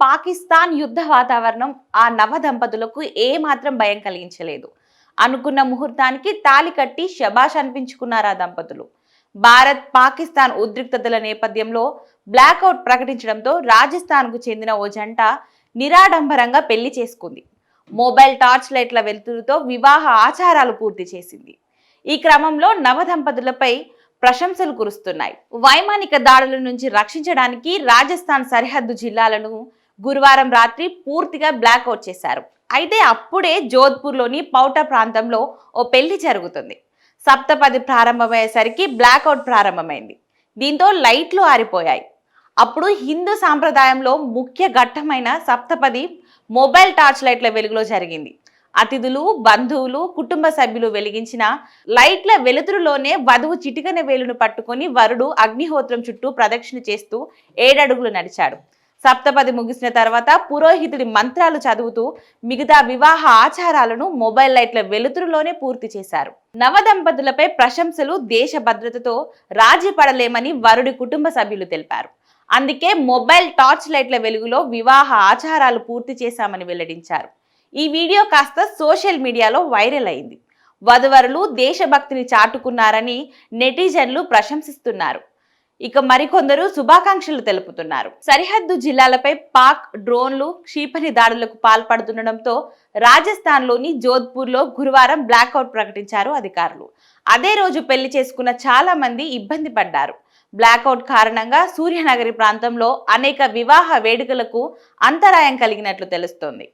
పాకిస్తాన్ యుద్ధ వాతావరణం ఆ నవ దంపతులకు ఏమాత్రం భయం కలిగించలేదు. అనుకున్న ముహూర్తానికి తాలి కట్టి శబాష్ అనిపించుకున్నారు ఆ దంపతులు. భారత్ పాకిస్తాన్ ఉద్రిక్తతల నేపథ్యంలో బ్లాక్అవుట్ ప్రకటించడంతో రాజస్థాన్కు చెందిన ఓ జంట నిరాడంబరంగా పెళ్ళి చేసుకుంది. మొబైల్ టార్చ్ లైట్ల వెలుతురుతో వివాహ ఆచారాలు పూర్తి చేసింది. ఈ క్రమంలో నవ దంపతులపై ప్రశంసలు కురుస్తున్నాయి. వైమానిక దాడుల నుంచి రక్షించడానికి రాజస్థాన్ సరిహద్దు జిల్లాలను గురువారం రాత్రి పూర్తిగా బ్లాక్అవుట్ చేశారు. అయితే అప్పుడే జోధ్పూర్లోని పౌట ప్రాంతంలో ఓ పెళ్ళి జరుగుతుంది. సప్తపది ప్రారంభమయ్యేసరికి బ్లాక్అవుట్ ప్రారంభమైంది. దీంతో లైట్లు ఆరిపోయాయి. అప్పుడు హిందూ సాంప్రదాయంలో ముఖ్య ఘట్టమైన సప్తపది మొబైల్ టార్చ్ లైట్ల వెలుగులో జరిగింది. అతిథులు బంధువులు కుటుంబ సభ్యులు వెలిగించిన లైట్ల వెలుతురులోనే వధువు చిటికన వేలును పట్టుకొని వరుడు అగ్నిహోత్రం చుట్టూ ప్రదక్షిణ చేస్తూ ఏడడుగులు నడిచాడు. సప్తపది ముగిసిన తర్వాత పురోహితుడి మంత్రాలు చదువుతూ మిగతా వివాహ ఆచారాలను మొబైల్ లైట్ల వెలుతురులోనే పూర్తి చేశారు. నవ దంపతులపై ప్రశంసలు దేశ భద్రతతో రాజీ పడలేమని వరుడి కుటుంబ సభ్యులు తెలిపారు. అందుకే మొబైల్ టార్చ్ లైట్ల వెలుగులో వివాహ ఆచారాలు పూర్తి చేశామని వెల్లడించారు. ఈ వీడియో కాస్త సోషల్ మీడియాలో వైరల్ అయింది. వధువరులు దేశభక్తిని చాటుకున్నారని నెటిజన్లు ప్రశంసిస్తున్నారు. ఇక మరికొందరు శుభాకాంక్షలు తెలుపుతున్నారు. సరిహద్దు జిల్లాలపై పాక్ డ్రోన్లు క్షిపణి దాడులకు పాల్పడుతుండటంతో రాజస్థాన్లోని జోధ్పూర్లో గురువారం బ్లాక్అవుట్ ప్రకటించారు అధికారులు. అదే రోజు పెళ్ళి చేసుకున్న చాలా మంది ఇబ్బంది పడ్డారు. బ్లాక్అవుట్ కారణంగా సూర్యనగరి ప్రాంతంలో అనేక వివాహ వేడుకలకు అంతరాయం కలిగినట్లు తెలుస్తోంది.